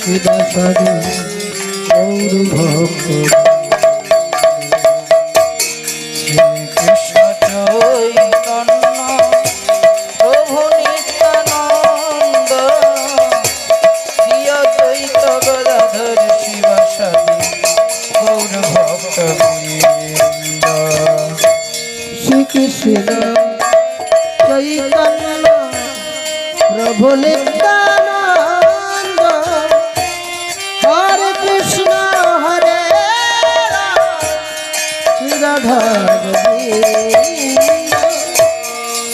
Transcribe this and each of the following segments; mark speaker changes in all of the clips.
Speaker 1: শিবাসারি গৌর ভক্ত
Speaker 2: শ্রীকৃষ্ণ চৈতন্য প্রভু নিত্যানন্দ শ্রী অদ্বৈত গদাধর শিবাসাদি গৌর ভক্তবৃন্দ
Speaker 1: শ্রীকৃষ্ণ চৈতন্য প্রভু নিত্যানন্দ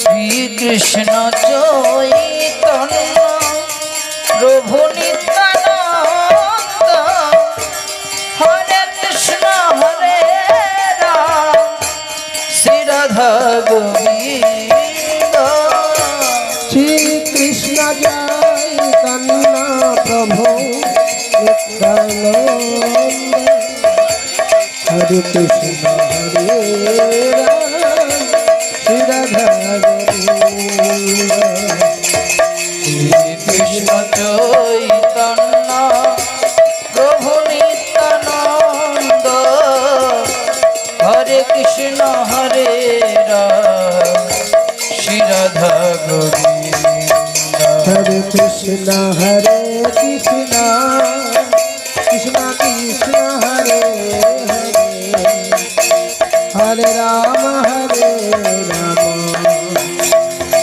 Speaker 2: শ্রীকৃষ্ণ চৈতন্য প্রভু হরে কৃষ্ণ হরে রাম। শ্রী রাধা গোবিন্দ।
Speaker 1: চৈতন্য প্রভু নিত্যানন্দ হরে কৃষ্ণ হরে রাম শ্রী রাধা
Speaker 2: হরে কৃষ্ণ হরে
Speaker 1: কৃষ্ণ। কৃষ্ণ কৃষ্ণ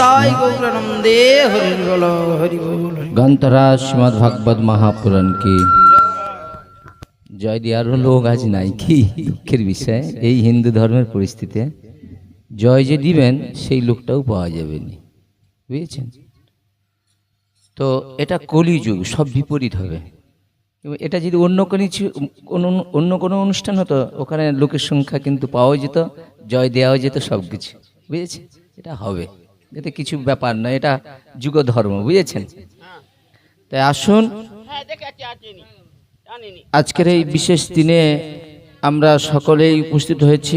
Speaker 2: তাই গৌরানন্দে হরি বল হরি বল
Speaker 3: গ্রন্থরাজ শ্রীমদ ভাগবত মহাপুরাণ কি? জয় দেওয়ারও লোক আজ নাই কি দুঃখের বিষয়? এই হিন্দু ধর্মের পরিস্থিতিতে জয় যে দিবেন সেই লোকটাও পাওয়া যাবে না বুঝেছেন? তো এটা কলিযুগ সব বিপরীত হবে। এটা যদি অন্য কোনো অন্য কোনো অনুষ্ঠান হতো ওখানে লোকের সংখ্যা কিন্তু পাওয়া যেত জয় দেওয়া যেত সব কিছু বুঝেছেন? এটা হবে। এতে কিছু ব্যাপার নয়, এটা যুগ ধর্ম বুঝেছেন? তাই আসুন। আজকের এই বিশেষ দিনে আমরা সকলেই উপস্থিত হয়েছি।